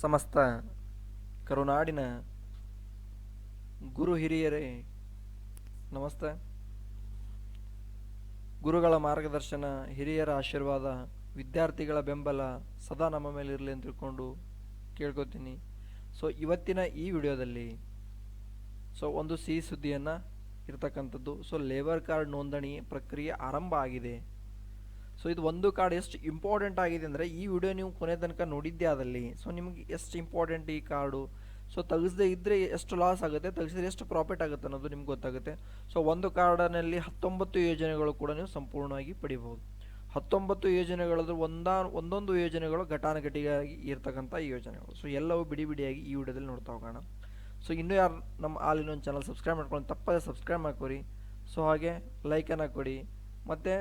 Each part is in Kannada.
ಸಮಸ್ತ ಕರುನಾಡಿನ ಗುರು ಹಿರಿಯರೇ, ನಮಸ್ತೆ. ಗುರುಗಳ ಮಾರ್ಗದರ್ಶನ, ಹಿರಿಯರ ಆಶೀರ್ವಾದ, ವಿದ್ಯಾರ್ಥಿಗಳ ಬೆಂಬಲ ಸದಾ ನಮ್ಮ ಮೇಲೆ ಇರಲಿ ಅಂತ ತಿಳ್ಕೊಂಡು ಕೇಳ್ಕೊತೀನಿ. ಸೊ ಇವತ್ತಿನ ಈ ವಿಡಿಯೋದಲ್ಲಿ ಸೊ ಒಂದು ಸಿಹಿ ಸುದ್ದಿಯನ್ನು ಇರ್ತಕ್ಕಂಥದ್ದು. ಸೊ ಲೇಬರ್ ಕಾರ್ಡ್ ನೋಂದಣಿ ಪ್ರಕ್ರಿಯೆ ಆರಂಭ ಆಗಿದೆ. ಸೊ ಇದು ಒಂದು ಕಾರ್ಡ್ ಎಷ್ಟು ಇಂಪಾರ್ಟೆಂಟ್ ಆಗಿದೆ ಅಂದರೆ ಈ ವಿಡಿಯೋ ನೀವು ಕೊನೆ ತನಕ ನೋಡಿದ್ದೆ ಆದಲ್ಲಿ. ಸೊ ನಿಮಗೆ ಎಷ್ಟು ಇಂಪಾರ್ಟೆಂಟ್ ಈ ಕಾರ್ಡು ಸೊ ತೆಗೆಸದೇ ಇದ್ದರೆ ಎಷ್ಟು ಲಾಸ್ ಆಗುತ್ತೆ? ತೆಗೆಸಿದ್ರೆ ಎಷ್ಟು ಪ್ರಾಫಿಟ್ ಆಗುತ್ತೆ ಅನ್ನೋದು ನಿಮ್ಗೆ ಗೊತ್ತಾಗುತ್ತೆ. ಸೊ ಒಂದು ಕಾರ್ಡನಲ್ಲಿ ಹತ್ತೊಂಬತ್ತು ಯೋಜನೆಗಳು ಕೂಡ ನೀವು ಸಂಪೂರ್ಣವಾಗಿ ಪಡಿಬಹುದು. ಹತ್ತೊಂಬತ್ತು ಯೋಜನೆಗಳದ್ದು ಒಂದಾ, ಒಂದೊಂದು ಯೋಜನೆಗಳು ಘಟಾನುಘಟಿಯಾಗಿ ಇರ್ತಕ್ಕಂಥ ಯೋಜನೆಗಳು. ಸೊ ಎಲ್ಲವೂ ಬಿಡಿ ಬಿಡಿಯಾಗಿ ಈ ವಿಡಿಯೋದಲ್ಲಿ ನೋಡ್ತಾ ಹೋಗೋಣ. ಸೊ ಇನ್ನೂ ಯಾರು, ನಮ್ಮ ಆಲಿನ ಒಂದು ಚಾನಲ್ ಸಬ್ಸ್ಕ್ರೈಬ್ ಮಾಡ್ಕೊಂಡು ತಪ್ಪದೇ ಸಬ್ಸ್ಕ್ರೈಬ್ ಮಾಡ್ಕೊರಿ. ಸೊ ಹಾಗೆ ಲೈಕನ್ನು ಕೊಡಿ. ಮತ್ತು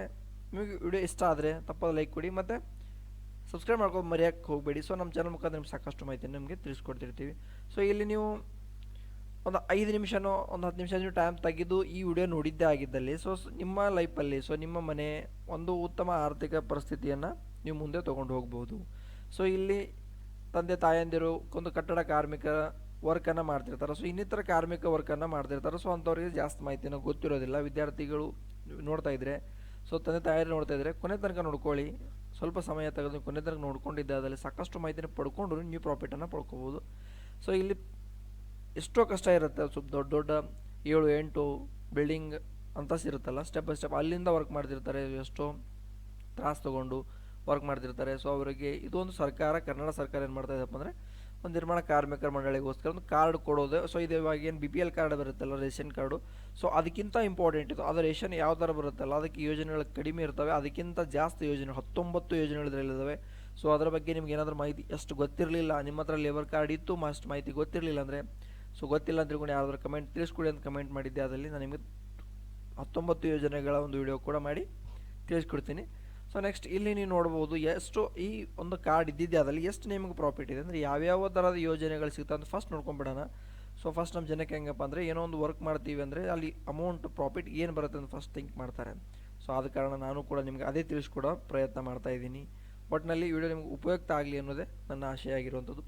ನಿಮಗೆ ವಿಡಿಯೋ ಇಷ್ಟ ಆದರೆ ತಪ್ಪದ ಲೈಕ್ ಕೊಡಿ ಮತ್ತು ಸಬ್ಸ್ಕ್ರೈಬ್ ಮಾಡ್ಕೊಂಡು ಮರೆಯೋಕ್ಕೆ ಹೋಗಬೇಡಿ. ಸೊ ನಮ್ಮ ಚಾನಲ್ ಮುಖಾಂತರ ನಿಮ್ಗೆ ಸಾಕಷ್ಟು ಮಾಹಿತಿ ನಿಮಗೆ ತಿಳಿಸ್ಕೊಡ್ತಿರ್ತೀವಿ. ಸೊ ಇಲ್ಲಿ ನೀವು ಒಂದು ಐದು ನಿಮಿಷನೋ, ಒಂದು ಹತ್ತು ನಿಮಿಷ ನೀವು ಟೈಮ್ ತೆಗೆದು ಈ ವಿಡಿಯೋ ನೋಡಿದ್ದೇ ಆಗಿದ್ದಲ್ಲಿ ಸೊ ನಿಮ್ಮ ಲೈಫಲ್ಲಿ ಸೊ ನಿಮ್ಮ ಮನೆ ಒಂದು ಉತ್ತಮ ಆರ್ಥಿಕ ಪರಿಸ್ಥಿತಿಯನ್ನು ನೀವು ಮುಂದೆ ತೊಗೊಂಡು ಹೋಗ್ಬೋದು. ಸೊ ಇಲ್ಲಿ ತಂದೆ ತಾಯಂದಿರು ಒಂದು ಕಟ್ಟಡ ಕಾರ್ಮಿಕ ವರ್ಕನ್ನು ಮಾಡ್ತಿರ್ತಾರೆ. ಸೊ ಇನ್ನಿತರ ಕಾರ್ಮಿಕ ವರ್ಕನ್ನು ಮಾಡ್ತಿರ್ತಾರೆ. ಸೊ ಅಂಥವ್ರಿಗೆ ಜಾಸ್ತಿ ಮಾಹಿತಿನ ಗೊತ್ತಿರೋದಿಲ್ಲ. ವಿದ್ಯಾರ್ಥಿಗಳು ನೋಡ್ತಾ ಇದ್ರೆ ಸೊ ತಂದೆ ತಾಯಿ ನೋಡ್ತಾ ಇದ್ರೆ ಕೊನೆ ತನಕ ನೋಡ್ಕೊಳ್ಳಿ. ಸ್ವಲ್ಪ ಸಮಯ ತೆಗೆದು ಕೊನೆ ತನಕ ನೋಡ್ಕೊಂಡಿದ್ದಾದಲ್ಲಿ ಸಾಕಷ್ಟು ಮಾಹಿತಿನ ಪಡ್ಕೊಂಡು ನೀವು ಪ್ರಾಫಿಟನ್ನು ಪಡ್ಕೋಬೋದು. ಸೊ ಇಲ್ಲಿ ಎಷ್ಟೋ ಕಷ್ಟ ಇರುತ್ತೆ. ಸ್ವಲ್ಪ ದೊಡ್ಡ ದೊಡ್ಡ ಏಳು, ಎಂಟು ಬಿಲ್ಡಿಂಗ್ ಅಂತ ಇರುತ್ತಲ್ಲ. ಸ್ಟೆಪ್ ಬೈ ಸ್ಟೆಪ್ ಅಲ್ಲಿಂದ ವರ್ಕ್ ಮಾಡ್ತಿರ್ತಾರೆ. ಎಷ್ಟೋ ತ್ರಾಸು ತೊಗೊಂಡು ವರ್ಕ್ ಮಾಡ್ತಿರ್ತಾರೆ. ಸೊ ಅವರಿಗೆ ಇದೊಂದು ಸರ್ಕಾರ ಕನ್ನಡ ಸರ್ಕಾರ ಏನು ಮಾಡ್ತಾ ಇದಪ್ಪ ಅಂದರೆ ಒಂದು ನಿರ್ಮಾಣ ಕಾರ್ಮಿಕರ ಮಂಡಳಿಗೋಸ್ಕರ ಒಂದು ಕಾರ್ಡ್ ಕೊಡೋದು. ಸೊ ಇದು ಇವಾಗ ಏನು ಬಿ ಪಿ ಎಲ್ ಕಾರ್ಡ್ ಬರುತ್ತಲ್ಲ, ರೇಷನ್ ಕಾರ್ಡು. ಸೊ ಅದಕ್ಕಿಂತ ಇಂಪಾರ್ಟೆಂಟ್ ಇದು. ಅದು ರೇಷನ್ ಯಾವ ಥರ ಬರುತ್ತಲ್ಲ, ಅದಕ್ಕೆ ಯೋಜನೆಗಳು ಕಡಿಮೆ ಇರ್ತವೆ. ಅದಕ್ಕಿಂತ ಜಾಸ್ತಿ ಯೋಜನೆ, ಹತ್ತೊಂಬತ್ತು ಯೋಜನೆಗಳು ಇದರಲ್ಲಿದ್ದಾವೆ ಸೊ ಅದರ ಬಗ್ಗೆ ನಿಮ್ಗೆ ಏನಾದರೂ ಮಾಹಿತಿ, ಅಷ್ಟು ಗೊತ್ತಿರಲಿಲ್ಲ. ನಿಮ್ಮ ಹತ್ರ ಲೇಬರ್ ಕಾರ್ಡ್ ಇತ್ತು ಅಷ್ಟು ಮಾಹಿತಿ ಗೊತ್ತಿರಲಿಲ್ಲ ಅಂದರೆ. ಸೊ ಗೊತ್ತಿಲ್ಲ ಅಂದ್ರೆ ಕೂಡ ಯಾರಾದರೂ ಕಮೆಂಟ್ ತಿಳಿಸ್ಕೊಡಿ ಅಂತ ಕಮೆಂಟ್ ಮಾಡಿದ್ದೆ. ಅದರಲ್ಲಿ ನಾನು ನಿಮಗೆ ಹತ್ತೊಂಬತ್ತು ಯೋಜನೆಗಳ ಒಂದು ವಿಡಿಯೋ ಕೂಡ ಮಾಡಿ ತಿಳಿಸ್ಕೊಡ್ತೀನಿ. ಸೊ ನೆಕ್ಸ್ಟ್ ಇಲ್ಲಿ ನೀವು ನೋಡ್ಬೋದು ಎಷ್ಟು ಈ ಒಂದು ಕಾರ್ಡ್ ಇದ್ದಿದ್ದೆ ಅದರಲ್ಲಿ ಎಷ್ಟು ನಿಮಗೆ ಪ್ರಾಫಿಟ್ ಇದೆ? ಅಂದರೆ ಯಾವ್ಯಾವ ಥರದ ಯೋಜನೆಗಳು ಸಿಗುತ್ತೆ ಅಂತ ಫಸ್ಟ್ ನೋಡ್ಕೊಂಬಿಡೋಣ. ಸೊ ಫಸ್ಟ್ ನಮ್ಮ ಜನಕ್ಕೆ ಹೆಂಗಪ್ಪ ಅಂದರೆ ಏನೋ ಒಂದು ವರ್ಕ್ ಮಾಡ್ತೀವಿ ಅಂದರೆ ಅಲ್ಲಿ ಅಮೌಂಟ್ ಪ್ರಾಫಿಟ್ ಏನು ಬರುತ್ತೆ ಅಂತ ಫಸ್ಟ್ ಥಿಂಕ್ ಮಾಡ್ತಾರೆ. ಸೊ ಆದ ಕಾರಣ ನಾನು ಕೂಡ ನಿಮಗೆ ಅದೇ ತಿಳಿಸ್ಕೊಡೋ ಪ್ರಯತ್ನ ಮಾಡ್ತಾ ಇದ್ದೀನಿ. ಒಟ್ಟಿನಲ್ಲಿ ವಿಡಿಯೋ ನಿಮ್ಗೆ ಉಪಯುಕ್ತ ಆಗಲಿ ಅನ್ನೋದೇ ನನ್ನ ಆಶಯ ಆಗಿರುವಂಥದ್ದು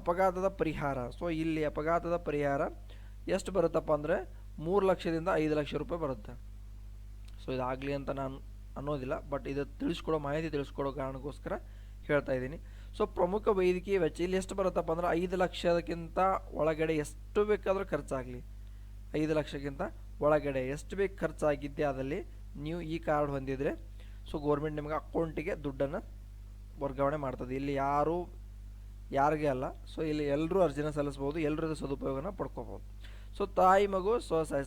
ಅಪಘಾತದ ಪರಿಹಾರ. ಸೊ ಇಲ್ಲಿ ಅಪಘಾತದ ಪರಿಹಾರ ಎಷ್ಟು ಬರುತ್ತಪ್ಪ ಅಂದರೆ ಮೂರು ಲಕ್ಷದಿಂದ ಐದು ಲಕ್ಷ ರೂಪಾಯಿ ಬರುತ್ತೆ. ಸೊ ಇದಾಗಲಿ ಅಂತ ನಾನು ಅನ್ನೋದಿಲ್ಲ ಬಟ್ ಇದು ತಿಳಿಸ್ಕೊಡೋ ಮಾಹಿತಿ ತಿಳಿಸ್ಕೊಡೋ ಕಾರಣಕ್ಕೋಸ್ಕರ ಹೇಳ್ತಾ ಇದ್ದೀನಿ. ಸೊ ಪ್ರಮುಖ ವೈದ್ಯಕೀಯ ವೆಚ್ಚ ಇಲ್ಲಿ ಎಷ್ಟು ಬರುತ್ತಪ್ಪ ಅಂದ್ರೆ ಐದು ಲಕ್ಷಕ್ಕಿಂತ ಒಳಗಡೆ ಎಷ್ಟು ಬೇಕಾದರೂ ಖರ್ಚಾಗಲಿ. ಐದು ಲಕ್ಷಕ್ಕಿಂತ ಒಳಗಡೆ ಎಷ್ಟು ಬೇಕು ಖರ್ಚಾಗಿದ್ದೆ ಅದರಲ್ಲಿ ನೀವು ಈ ಕಾರ್ಡ್ ಹೊಂದಿದರೆ ಸೊ ಗೌರ್ಮೆಂಟ್ ನಿಮಗೆ ಅಕೌಂಟಿಗೆ ದುಡ್ಡನ್ನು ವರ್ಗಾವಣೆ ಮಾಡ್ತದೆ. ಇಲ್ಲಿ ಯಾರು, ಯಾರಿಗೆ ಅಲ್ಲ ಸೊ ಇಲ್ಲಿ ಎಲ್ಲರೂ ಅರ್ಜಿನ ಸಲ್ಲಿಸ್ಬೋದು ಎಲ್ಲರೂ ಸದುಪಯೋಗನ ಪಡ್ಕೋಬೋದು. ಸೊ ತಾಯಿ ಮಗು ಸ್ವಸಹಾಯ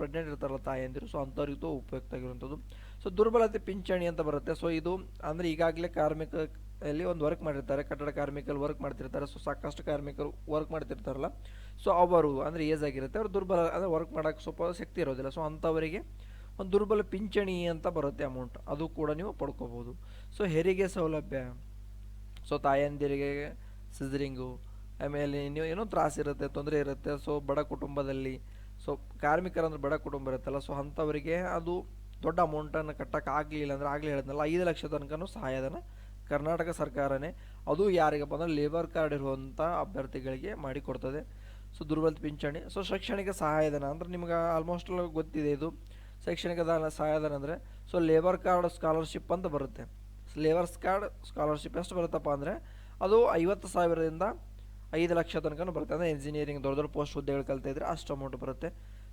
ಪ್ರೆಗ್ನೆಂಟ್ ಇರ್ತಾರಲ್ಲ ತಾಯಂದಿರು ಸೊ ಅಂಥವ್ರಿಗೂ ಉಪಯುಕ್ತ ಆಗಿರುವಂಥದ್ದು ಸೊ ದುರ್ಬಲತೆ ಪಿಂಚಣಿ ಅಂತ ಬರುತ್ತೆ. ಸೊ ಇದು ಅಂದರೆ ಈಗಾಗಲೇ ಕಾರ್ಮಿಕಲ್ಲಿ ಒಂದು ವರ್ಕ್ ಮಾಡಿರ್ತಾರೆ. ಕಟ್ಟಡ ಕಾರ್ಮಿಕರು ವರ್ಕ್ ಮಾಡ್ತಿರ್ತಾರೆ. ಸೊ ಸಾಕಷ್ಟು ಕಾರ್ಮಿಕರು ವರ್ಕ್ ಮಾಡ್ತಿರ್ತಾರಲ್ಲ. ಸೊ ಅವರು ಅಂದರೆ ಏಜ್ ಆಗಿರುತ್ತೆ. ಅವ್ರು ದುರ್ಬಲ ಅಂದರೆ ವರ್ಕ್ ಮಾಡೋಕ್ಕೆ ಸ್ವಲ್ಪ ಶಕ್ತಿ ಇರೋದಿಲ್ಲ. ಸೊ ಅಂಥವರಿಗೆ ಒಂದು ದುರ್ಬಲ ಪಿಂಚಣಿ ಅಂತ ಬರುತ್ತೆ ಅಮೌಂಟ್ ಅದು ಕೂಡ ನೀವು ಪಡ್ಕೋಬೋದು ಸೊ ಹೆರಿಗೆ ಸೌಲಭ್ಯ. ಸೊ ತಾಯಂದಿರಿಗೆ ಸಿಸರಿಂಗು ಆಮೇಲೆ ನೀವು ಏನೋ ತ್ರಾಸ ಇರುತ್ತೆ, ತೊಂದರೆ ಇರುತ್ತೆ. ಸೊ ಬಡ ಕುಟುಂಬದಲ್ಲಿ ಸೊ ಕಾರ್ಮಿಕರಂದ್ರೆ ಬಡ ಕುಟುಂಬ ಇರುತ್ತಲ್ಲ. ಸೊ ಅಂಥವರಿಗೆ ಅದು ದೊಡ್ಡ ಅಮೌಂಟನ್ನು ಕಟ್ಟಕ್ಕೆ ಆಗಲಿಲ್ಲ ಅಂದರೆ ಆಗಲಿ ಹೇಳಿದ್ನಲ್ಲ, ಐದು ಲಕ್ಷ ತನಕನೂ ಸಹಾಯಧನ ಕರ್ನಾಟಕ ಸರ್ಕಾರನೇ. ಅದು ಯಾರಿಗಪ್ಪ ಅಂದರೆ ಲೇಬರ್ ಕಾರ್ಡ್ ಇರುವಂಥ ಅಭ್ಯರ್ಥಿಗಳಿಗೆ ಮಾಡಿಕೊಡ್ತದೆ. ಸೊ ದುರ್ಬಲ ಪಿಂಚಣಿ. ಸೊ ಶೈಕ್ಷಣಿಕ ಸಹಾಯಧನ ಅಂದ್ರೆ ನಿಮ್ಗೆ ಆಲ್ಮೋಸ್ಟ್ ಗೊತ್ತಿದೆ ಇದು. ಶೈಕ್ಷಣಿಕ ದಾನ ಸಹಾಯಧನ ಅಂದರೆ ಸೊ ಲೇಬರ್ ಕಾರ್ಡ್ ಸ್ಕಾಲರ್ಶಿಪ್ ಅಂತ ಬರುತ್ತೆ. ಲೇಬರ್ಸ್ ಕಾರ್ಡ್ ಸ್ಕಾಲರ್ಶಿಪ್ ಎಷ್ಟು ಬರುತ್ತಪ್ಪ ಅಂದರೆ, ಅದು ಐವತ್ತು ಸಾವಿರದಿಂದ ಐದು ಲಕ್ಷ ತನಕ ಬರುತ್ತೆ. ಅಂದರೆ ಇಂಜಿನಿಯರಿಂಗ್ ದೊಡ್ಡ ದೊಡ್ಡ ಪೋಸ್ಟ್ ಹುದ್ದೆಗಳು ಕಲ್ತಿದ್ರೆ ಅಷ್ಟು ಅಮೌಂಟ್ ಬರುತ್ತೆ.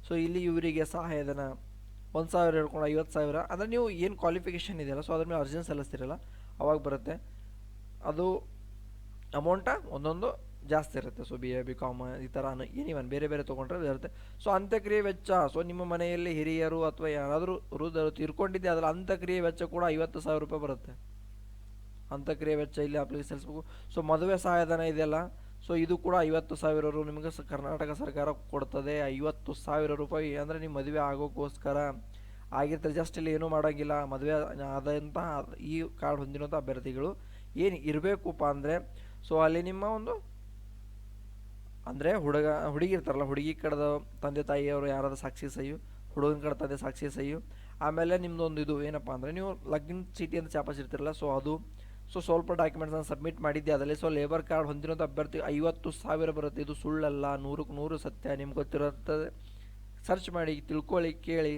ಸೊ ಇಲ್ಲಿ ಇವರಿಗೆ ಸಹಾಯಧನ ಒಂದು ಸಾವಿರ ಹೇಳ್ಕೊಂಡು ಐವತ್ತು ಸಾವಿರ. ಅಂದರೆ ನೀವು ಏನು ಕ್ವಾಲಿಫಿಕೇಷನ್ ಇದೆಯಲ್ಲ ಸೊ ಅದ್ರ ಮೇಲೆ ಅರ್ಜಿನ ಸಲ್ಲಿಸ್ತಿರಲ್ಲ, ಅವಾಗ ಬರುತ್ತೆ. ಅದು ಅಮೌಂಟ ಒಂದೊಂದು ಜಾಸ್ತಿ ಇರುತ್ತೆ. So B A B com ಈ ಥರ ಏನಿವನ್ ಬೇರೆ ಬೇರೆ ತೊಗೊಂಡ್ರೆ ಇರುತ್ತೆ. ಸೊ ಅಂತ್ಯಕ್ರಿಯೆ ವೆಚ್ಚ ಸೊ ನಿಮ್ಮ ಮನೆಯಲ್ಲಿ ಹಿರಿಯರು ಅಥವಾ ಯಾರಾದರೂ ವೃದ್ಧರು ತೀರ್ಕೊಂಡಿದ್ದೆ ಅದರ ಅಂತ್ಯಕ್ರಿಯೆ ವೆಚ್ಚ ಕೂಡ ಐವತ್ತು ಸಾವಿರ ರೂಪಾಯಿ ಬರುತ್ತೆ. ಅಂತ್ಯಕ್ರಿಯೆ ವೆಚ್ಚ ಇಲ್ಲಿ ಅಪ್ಲಿಕೇಶನ್ ಸಲ್ಲಿಸ್ಬೇಕು. ಸೊ ಮದುವೆ ಸಹಾಯಧನ ಇದೆಯಲ್ಲ ಸೊ ಇದು ಕೂಡ ಐವತ್ತು ಸಾವಿರ ರೂ ನಿಮಗೆ ಕರ್ನಾಟಕ ಸರ್ಕಾರ ಕೊಡ್ತದೆ. ಐವತ್ತು ಸಾವಿರ ರೂಪಾಯಿ ಅಂದರೆ ನೀವು ಮದುವೆ ಆಗೋಕ್ಕೋಸ್ಕರ. ಆಗಿರ್ತಾರೆ ಜಸ್ಟ್ ಇಲ್ಲಿ ಏನೂ ಮಾಡೋಂಗಿಲ್ಲ. ಮದುವೆ ಆದಂತಹ ಈ ಕಾರ್ಡ್ ಹೊಂದಿರುವಂಥ ಅಭ್ಯರ್ಥಿಗಳು ಏನು ಇರಬೇಕಪ್ಪ ಅಂದರೆ ಸೊ ಅಲ್ಲಿ ನಿಮ್ಮ ಒಂದು ಅಂದರೆ ಹುಡುಗ, ಹುಡುಗಿ ಇರ್ತಾರಲ್ಲ, ಹುಡುಗಿ ಕಡೆದ ತಂದೆ ತಾಯಿಯವರು ಯಾರಾದ್ರೂ ಸಾಕ್ಷಿ ಸಹಿಯು, ಹುಡುಗನ ಕಡೆ ತಂದೆ ಸಾಕ್ಷಿ ಸಹಿಯು, ಆಮೇಲೆ ನಿಮ್ಮದೊಂದು ಇದು ಏನಪ್ಪ ಅಂದರೆ ನೀವು ಲಗ್ನ ಚೀಟಿ ಅಂತ ಚಾಪಾಸಿರ್ತಿರಲ್ಲ ಸೊ ಅದು ಸೊ ಸ್ವಲ್ಪ ಡಾಕ್ಯುಮೆಂಟ್ಸನ್ನು ಸಬ್ಮಿಟ್ ಮಾಡಿದ್ದೆ. ಅದರಲ್ಲಿ ಸೊ ಲೇಬರ್ ಕಾರ್ಡ್ ಹೊಂದಿರೋಂಥ ಅಭ್ಯರ್ಥಿ ಐವತ್ತು ಸಾವಿರ ಬರುತ್ತೆ. ಇದು ಸುಳ್ಳಲ್ಲ, ನೂರಕ್ಕೆ ನೂರು ಸತ್ಯ, ನಿಮ್ಗೆ ಗೊತ್ತಿರುತ್ತದೆ ಸರ್ಚ್ ಮಾಡಿ, ತಿಳ್ಕೊಳ್ಳಿ, ಕೇಳಿ.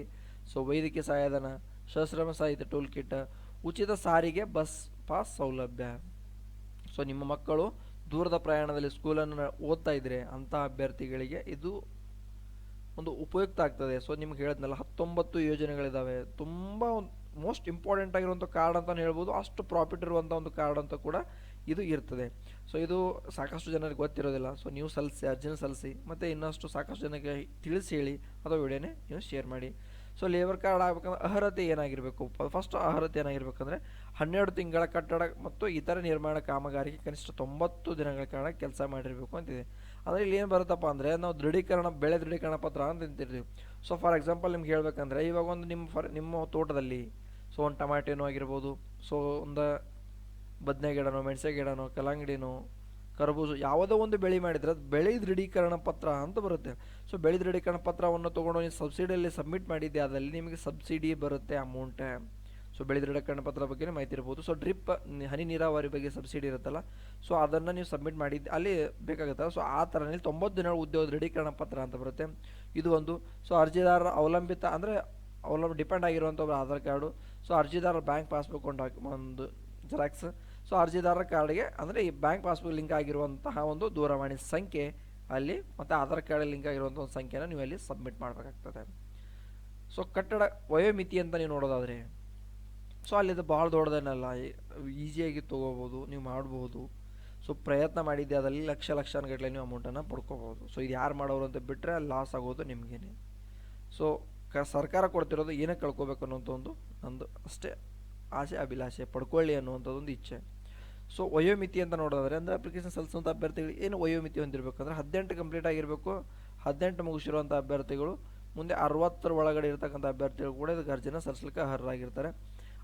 ಸೊ ವೈದ್ಯಕೀಯ ಸಹಾಯಧನ ಸಶ್ರಮ ಸಾಹಿತ್ಯ ಟೂಲ್ ಕಿಟ್ ಉಚಿತ ಸಾರಿಗೆ ಬಸ್ ಪಾಸ್ ಸೌಲಭ್ಯ. ಸೊ ನಿಮ್ಮ ಮಕ್ಕಳು ದೂರದ ಪ್ರಯಾಣದಲ್ಲಿ ಸ್ಕೂಲನ್ನು ಓದ್ತಾ ಇದ್ರೆ ಅಂಥ ಅಭ್ಯರ್ಥಿಗಳಿಗೆ ಇದು ಒಂದು ಉಪಯುಕ್ತ ಆಗ್ತದೆ. ಸೊ ನಿಮ್ಗೆ ಹೇಳಿದ್ನಲ್ಲ, ಹತ್ತೊಂಬತ್ತು ಯೋಜನೆಗಳಿದ್ದಾವೆ ತುಂಬ ಮೋಸ್ಟ್ ಇಂಪಾರ್ಟೆಂಟ್ ಆಗಿರುವಂಥ ಕಾರ್ಡ್ ಅಂತಲೇ ಹೇಳ್ಬೋದು. ಅಷ್ಟು ಪ್ರಾಫಿಟ್ ಇರುವಂಥ ಒಂದು ಕಾರ್ಡ್ ಅಂತ ಕೂಡ ಇದು ಇರ್ತದೆ. ಸೊ ಇದು ಸಾಕಷ್ಟು ಜನರಿಗೆ ಗೊತ್ತಿರೋದಿಲ್ಲ. ಸೊ ನೀವು ಸಲ್ಲಿಸಿ, ಅರ್ಜಿನ ಸಲ್ಲಿಸಿ, ಮತ್ತು ಇನ್ನಷ್ಟು ಸಾಕಷ್ಟು ಜನಕ್ಕೆ ತಿಳಿಸಿ ಹೇಳಿ ಅಥವಾ ವಿಡಿಯೋನೇ ನೀವು ಶೇರ್ ಮಾಡಿ. ಸೊ ಲೇಬರ್ ಕಾರ್ಡ್ ಆಗಬೇಕಂದ್ರೆ ಅರ್ಹತೆ ಏನಾಗಿರಬೇಕು? ಫಸ್ಟ್ ಅರ್ಹತೆ ಏನಾಗಿರ್ಬೇಕಂದ್ರೆ ಹನ್ನೆರಡು ತಿಂಗಳ ಕಟ್ಟಡ ಮತ್ತು ಇತರ ನಿರ್ಮಾಣ ಕಾಮಗಾರಿಗೆ ಕನಿಷ್ಠ ತೊಂಬತ್ತು ದಿನಗಳ ಕಾರಣ ಕೆಲಸ ಮಾಡಿರಬೇಕು ಅಂತಿದೆ. ಅಂದರೆ ಇಲ್ಲಿ ಏನು ಬರುತ್ತಪ್ಪ ಅಂದರೆ ನಾವು ದೃಢೀಕರಣ, ಬೆಳೆ ದೃಢೀಕರಣ ಪತ್ರ ಅಂತ ಅಂತಿರ್ತೀವಿ. ಸೊ ಫಾರ್ ಎಕ್ಸಾಂಪಲ್ ನಿಮ್ಗೆ ಹೇಳಬೇಕಂದ್ರೆ ಇವಾಗ ಒಂದು ನಿಮ್ಮ ಫರ್, ನಿಮ್ಮ ತೋಟದಲ್ಲಿ ಸೊ ಒಂದು ಟಮಾಟೆನೋ ಆಗಿರ್ಬೋದು ಸೊ ಒಂದು ಬದನೆ ಗಿಡನೋ ಮೆಣಸೆ ಗಿಡನೋ ಕಲ್ಲಂಗಡಿನೋ ಕರ್ಬೂಜು ಯಾವುದೋ ಒಂದು ಬೆಳೆ ಮಾಡಿದರೆ ಅದು ಬೆಳೆ ದೃಢೀಕರಣ ಪತ್ರ ಅಂತ ಬರುತ್ತೆ. ಸೊ ಬೆಳೆ ದೃಢೀಕರಣ ಪತ್ರವನ್ನು ತೊಗೊಂಡು ನೀವು ಸಬ್ಸಿಡಿಯಲ್ಲಿ ಸಬ್ಮಿಟ್ ಮಾಡಿದ್ದೆ, ಅದರಲ್ಲಿ ನಿಮಗೆ ಸಬ್ಸಿಡಿ ಬರುತ್ತೆ ಅಮೌಂಟ್ ಸೊ ಬೆಳೆ ದೃಢೀಕರಣ ಪತ್ರ ಬಗ್ಗೆ ಮಾಹಿತಿ ಇರ್ಬೋದು. ಸೊ ಡ್ರಿಪ್ ಹನಿ ನೀರಾವರಿ ಬಗ್ಗೆ ಸಬ್ಸಿಡಿ ಇರುತ್ತಲ್ಲ ಸೊ ಅದನ್ನು ನೀವು ಸಬ್ಮಿಟ್ ಮಾಡಿದ್ದು, ಅಲ್ಲಿ ಬೇಕಾಗುತ್ತಲ್ಲ. ಸೊ ಆ ಥರನಲ್ಲಿ ತೊಂಬತ್ತು ದಿನಗಳ ಉದ್ಯೋಗ ದೃಢೀಕರಣ ಪತ್ರ ಅಂತ ಬರುತ್ತೆ. ಇದು ಒಂದು. ಸೊ ಅರ್ಜಿದಾರರ ಅವಲಂಬಿತ ಅಂದರೆ ಅವಲಂಬ ಡಿಪೆಂಡ್ ಆಗಿರುವಂಥ ಒಬ್ಬರು ಆಧಾರ್ ಕಾರ್ಡು. ಸೊ ಅರ್ಜಿದಾರರ ಬ್ಯಾಂಕ್ ಪಾಸ್ಬುಕ್ ಒಂದು ಒಂದು ಜೆರಾಕ್ಸ್ ಸೊ ಅರ್ಜಿದಾರರ ಕಾರ್ಡ್ಗೆ ಅಂದರೆ ಈ ಬ್ಯಾಂಕ್ ಪಾಸ್ಬುಕ್ ಲಿಂಕ್ ಆಗಿರುವಂತಹ ಒಂದು ದೂರವಾಣಿ ಸಂಖ್ಯೆ ಅಲ್ಲಿ ಮತ್ತು ಆಧಾರ್ ಕಾರ್ಡ್ ಲಿಂಕ್ ಆಗಿರುವಂಥ ಒಂದು ಸಂಖ್ಯೆನ ನೀವು ಅಲ್ಲಿ ಸಬ್ಮಿಟ್ ಮಾಡಬೇಕಾಗ್ತದೆ. ಸೊ ಕಟ್ಟಡ ವಯೋಮಿತಿ ಅಂತ ನೀವು ನೋಡೋದಾದರೆ, ಸೊ ಅಲ್ಲಿದು ಭಾಳ ದೊಡ್ಡದೇನಲ್ಲ ಈಸಿಯಾಗಿ ತೊಗೋಬೋದು, ನೀವು ಮಾಡ್ಬೋದು. ಸೊ ಪ್ರಯತ್ನ ಮಾಡಿದ್ದೆ, ಅದರಲ್ಲಿ ಲಕ್ಷ ಲಕ್ಷಾನುಗಟ್ಟಲೆ ನೀವು ಅಮೌಂಟನ್ನು ಪಡ್ಕೋಬೋದು. ಸೊ ಇದು ಯಾರು ಮಾಡೋರು ಅಂತ ಬಿಟ್ಟರೆ ಲಾಸ್ ಆಗೋದು ನಿಮಗೇನೆ. ಸೊ ಕ ಸರ್ಕಾರ ಕೊಡ್ತಿರೋದು ಏನಕ್ಕೆ ಕಳ್ಕೊಬೇಕು ಅನ್ನೋಂಥ ಒಂದು ನಂದು ಅಷ್ಟೇ. ಆಸೆ, ಅಭಿಲಾಷೆ, ಪಡ್ಕೊಳ್ಳಿ ಅನ್ನುವಂಥದ್ದೊಂದು ಇಚ್ಛೆ. ಸೊ ವಯೋಮಿತಿ ಅಂತ ನೋಡೋದಾದ್ರೆ, ಅಂದರೆ ಅಪ್ಲಿಕೇಶನ್ ಸಲ್ಲಿಸುವಂಥ ಅಭ್ಯರ್ಥಿಗಳು ಏನು ವಯೋಮಿತಿ ಹೊಂದಿರಬೇಕಂದ್ರೆ ಹದಿನೆಂಟು ಕಂಪ್ಲೀಟ್ ಆಗಿರಬೇಕು, ಹದಿನೆಂಟು ಮುಗಿಸಿರುವಂಥ ಅಭ್ಯರ್ಥಿಗಳು, ಮುಂದೆ ಅರವತ್ತರ ಒಳಗಡೆ ಇರತಕ್ಕಂಥ ಅಭ್ಯರ್ಥಿಗಳು ಕೂಡ ಇದಕ್ಕೆ ಅರ್ಜಿನ ಸಲ್ಲಿಸಲಿಕ್ಕೆ ಅರ್ಹರಾಗಿರ್ತಾರೆ.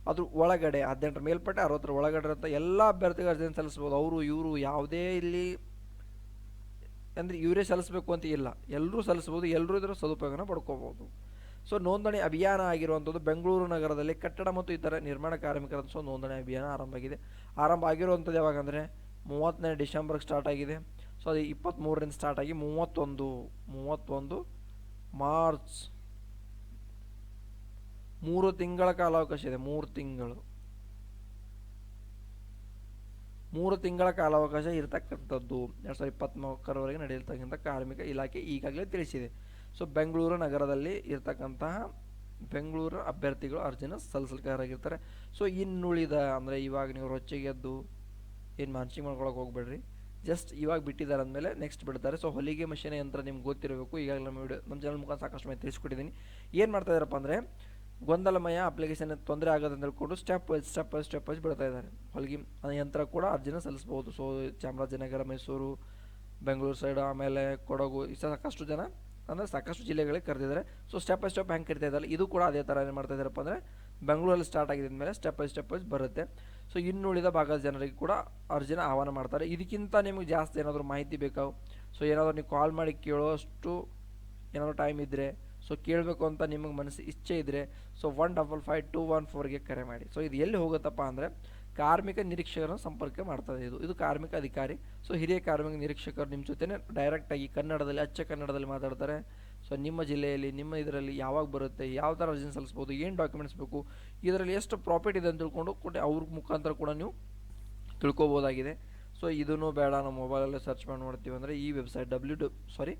ಅದ್ರ ಒಳಗಡೆ ಹದಿನೆಂಟರ ಮೇಲ್ಪಟ್ಟೆ ಅರವತ್ತರ ಒಳಗಡೆ ಇರೋಂಥ ಎಲ್ಲ ಅಭ್ಯರ್ಥಿಗಳು ಅರ್ಜಿನ ಸಲ್ಲಿಸ್ಬೋದು ಅವರು, ಇವರು ಯಾವುದೇ ಇಲ್ಲಿ, ಅಂದರೆ ಇವರೇ ಸಲ್ಲಿಸಬೇಕು ಅಂತ ಇಲ್ಲ. ಎಲ್ಲರೂ ಸಲ್ಲಿಸ್ಬೋದು ಎಲ್ಲರೂ ಇದರ ಸದುಪಯೋಗನ ಪಡ್ಕೋಬೋದು ಸೊ ನೋಂದಣಿ ಅಭಿಯಾನ ಆಗಿರುವಂಥದ್ದು ಬೆಂಗಳೂರು ನಗರದಲ್ಲಿ ಕಟ್ಟಡ ಮತ್ತು ಇತರ ನಿರ್ಮಾಣ ಕಾರ್ಮಿಕರ ಸೊ, ನೋಂದಣಿ ಅಭಿಯಾನ ಆರಂಭ ಆಗಿದೆ. ಆರಂಭ ಆಗಿರುವಂಥದ್ದು ಯಾವಾಗಂದರೆ ಮೂವತ್ತನೇ ಡಿಸೆಂಬರ್ಗೆ ಸ್ಟಾರ್ಟ್ ಆಗಿದೆ. ಸೊ ಅದು ಇಪ್ಪತ್ತ್ಮೂರರಿಂದ ಸ್ಟಾರ್ಟ್ ಆಗಿ ಮೂವತ್ತೊಂದು ಮೂವತ್ತೊಂದು ಮಾರ್ಚ್ ಮೂರು ತಿಂಗಳ ಕಾಲಾವಕಾಶ ಇದೆ, ಮೂರು ತಿಂಗಳು. ಮೂರು ತಿಂಗಳ ಕಾಲಾವಕಾಶ ಇರತಕ್ಕಂಥದ್ದು. ಎರಡು ಸಾವಿರದ ಇಪ್ಪತ್ತ್ನಾಲ್ಕರವರೆಗೆ ನಡೆಯತಕ್ಕಂಥ ಕಾರ್ಮಿಕ ಇಲಾಖೆ ಈಗಾಗಲೇ ತಿಳಿಸಿದೆ. ಸೊ ಬೆಂಗಳೂರು ನಗರದಲ್ಲಿ ಇರ್ತಕ್ಕಂತಹ ಬೆಂಗಳೂರು ಅಭ್ಯರ್ಥಿಗಳು ಅರ್ಜಿನ ಸಲ್ಲಿಸಲಿಕ್ಕಾಗಿರ್ತಾರೆ ಸೊ ಇನ್ನುಳಿದ ಅಂದರೆ ಇವಾಗ ನೀವು ರೊಚ್ಚಿಗೆದ್ದು ಏನು ಮಾರ್ಚಿಂಗ್ ಮಾಡ್ಕೊಳಕ್ಕೆ ಹೋಗ್ಬೇಡ್ರಿ. ಜಸ್ಟ್ ಇವಾಗ ಬಿಟ್ಟಿದ್ದಾರೆ ಅಂದಮೇಲೆ ನೆಕ್ಸ್ಟ್ ಬಿಡ್ತಾರೆ. ಸೊ ಹೊಲಿಗೆ ಮಷೀನ್ ಯಂತ್ರ ನಿಮ್ಗೆ ಗೊತ್ತಿರಬೇಕು. ಈಗಾಗಲೇ ನಮ್ಮ ವಿಡಿಯೋ ನಮ್ಮ ಚಾನಲ್ ಮುಖಾಂತರ ಸಾಕಷ್ಟು ಮಾಹಿತಿ ತಿಳಿಸ್ಕೊಟ್ಟಿದ್ದೀನಿ. ಏನು ಮಾಡ್ತಾ ಇದ್ದಾರಪ್ಪ ಅಂದರೆ ಗೊಂದಲಮಯ ಅಪ್ಲಿಕೇಶನ್ ತೊಂದರೆ ಆಗೋದು ಹೇಳ್ಕೊಂಡು step wise step wise step wise ಬಿಡ್ತಾ ಇದ್ದಾರೆ. ಹೊಲಿಗೆ ಯಂತ್ರ ಕೂಡ ಅರ್ಜಿನ ಸಲ್ಲಿಸ್ಬೋದು. ಸೊ ಚಾಮರಾಜನಗರ, ಮೈಸೂರು ಬೆಂಗಳೂರು ಸೈಡ್ ಆಮೇಲೆ ಕೊಡಗು ಈ ಸಾಕಷ್ಟು ಜನ ಅಂದರೆ ಸಾಕಷ್ಟು ಜಿಲ್ಲೆಗಳಿಗೆ ಕರೆದಿದ್ದಾರೆ. ಸೊ ಸ್ಟೆಪ್ ಬೈ ಸ್ಟೆಪ್ ಹೆಂಗೆ ಕರಿತಾ ಇದ್ದಾರೆ. ಇದು ಕೂಡ ಅದೇ ಥರ ಏನು ಮಾಡ್ತಾ ಇದ್ದಾರಪ್ಪ ಅಂದರೆ ಬೆಂಗಳೂರಲ್ಲಿ ಸ್ಟಾರ್ಟ್ ಆಗಿದ ಮೇಲೆ ಸ್ಟೆಪ್ ಬೈ ಸ್ಟೆಪ್ ವೈಸ್ ಬರುತ್ತೆ. ಸೊ ಇನ್ನುಳಿದ ಭಾಗದ ಜನರಿಗೆ ಕೂಡ ಅರ್ಜಿನ ಆಹ್ವಾನ ಮಾಡ್ತಾರೆ. ಇದಕ್ಕಿಂತ ನಿಮಗೆ ಜಾಸ್ತಿ ಏನಾದರೂ ಮಾಹಿತಿ ಬೇಕಾವು ಸೊ ಏನಾದರೂ ನೀವು ಕಾಲ್ ಮಾಡಿ ಕೇಳೋಷ್ಟು ಏನಾದರೂ ಟೈಮ್ ಇದ್ದರೆ ಸೊ ಕೇಳಬೇಕು ಅಂತ ನಿಮಗೆ ಮನಸ್ಸು, ಇಚ್ಛೆ ಇದ್ದರೆ so one double five two one ಫೋರ್ಗೆ ಕರೆ ಮಾಡಿ. ಸೊ ಇದು ಎಲ್ಲಿ ಹೋಗುತ್ತಪ್ಪ ಅಂದರೆ ಕಾರ್ಮಿಕ ನಿರೀಕ್ಷಕರನ್ನು ಸಂಪರ್ಕ ಮಾಡ್ತದೆ ಇದು. ಇದು ಕಾರ್ಮಿಕ ಅಧಿಕಾರಿ. ಸೊ ಹಿರಿಯ ಕಾರ್ಮಿಕ ನಿರೀಕ್ಷಕರು ನಿಮ್ಮ ಜೊತೆ ಡೈರೆಕ್ಟಾಗಿ ಕನ್ನಡದಲ್ಲಿ, ಅಚ್ಚ ಕನ್ನಡದಲ್ಲಿ ಮಾತಾಡ್ತಾರೆ. ಸೊ ನಿಮ್ಮ ಜಿಲ್ಲೆಯಲ್ಲಿ, ನಿಮ್ಮ ಇದರಲ್ಲಿ ಯಾವಾಗ ಬರುತ್ತೆ, ಯಾವ ಥರ ಅರ್ಜಿ ಸಲ್ಲಿಸ್ಬೋದು, ಏನು ಡಾಕ್ಯುಮೆಂಟ್ಸ್ ಬೇಕು, ಇದರಲ್ಲಿ ಎಷ್ಟು ಪ್ರಾಫಿಟ್ ಇದೆ ಅಂತ ತಿಳ್ಕೊಂಡು ಕೊಟ್ಟು ಅವ್ರ ಮುಖಾಂತರ ಕೂಡ ನೀವು ತಿಳ್ಕೊಬೋದಾಗಿದೆ. ಸೊ ಇದನ್ನು ಬೇಡ, ನಾವು ಮೊಬೈಲಲ್ಲೇ ಸರ್ಚ್ ಮಾಡಿ ನೋಡ್ತೀವಿ ಅಂದರೆ ಈ website W dub sorry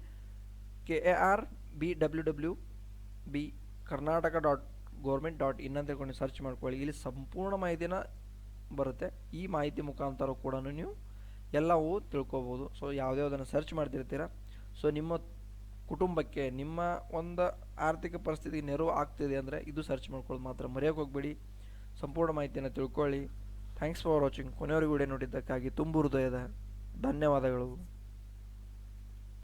K A R B W W B Karnataka dot government dot in ಅಂತ ತಿಳ್ಕೊಂಡು ಸರ್ಚ್ ಮಾಡ್ಕೊಳ್ಳಿ. ಇಲ್ಲಿ ಸಂಪೂರ್ಣ ಮಾಹಿತಿನ ಬರುತ್ತೆ. ಈ ಮಾಹಿತಿ ಮುಖಾಂತರ ಕೂಡ ನೀವು ಎಲ್ಲವೂ ತಿಳ್ಕೊಬೋದು. ಸೊ ಯಾವುದ್ಯಾವುದನ್ನು ಸರ್ಚ್ ಮಾಡ್ತಿರ್ತೀರ. ಸೊ ನಿಮ್ಮ ಕುಟುಂಬಕ್ಕೆ, ನಿಮ್ಮ ಒಂದು ಆರ್ಥಿಕ ಪರಿಸ್ಥಿತಿಗೆ ನೆರವು ಆಗ್ತಿದೆ ಅಂದರೆ ಇದು ಸರ್ಚ್ ಮಾಡ್ಕೊಳ್ಳೋದು ಮಾತ್ರ. ಮರೆಯೋಕೆ ಹೋಗಬೇಡಿ. ಸಂಪೂರ್ಣ ಮಾಹಿತಿಯನ್ನು ತಿಳ್ಕೊಳ್ಳಿ. ಥ್ಯಾಂಕ್ಸ್ ಫಾರ್ ವಾಚಿಂಗ್ ಕೊನೆಯವರೆಗೂ ವಿಡಿಯೋ ನೋಡಿದ್ದಕ್ಕಾಗಿ ತುಂಬು ಹೃದಯದ ಧನ್ಯವಾದಗಳು.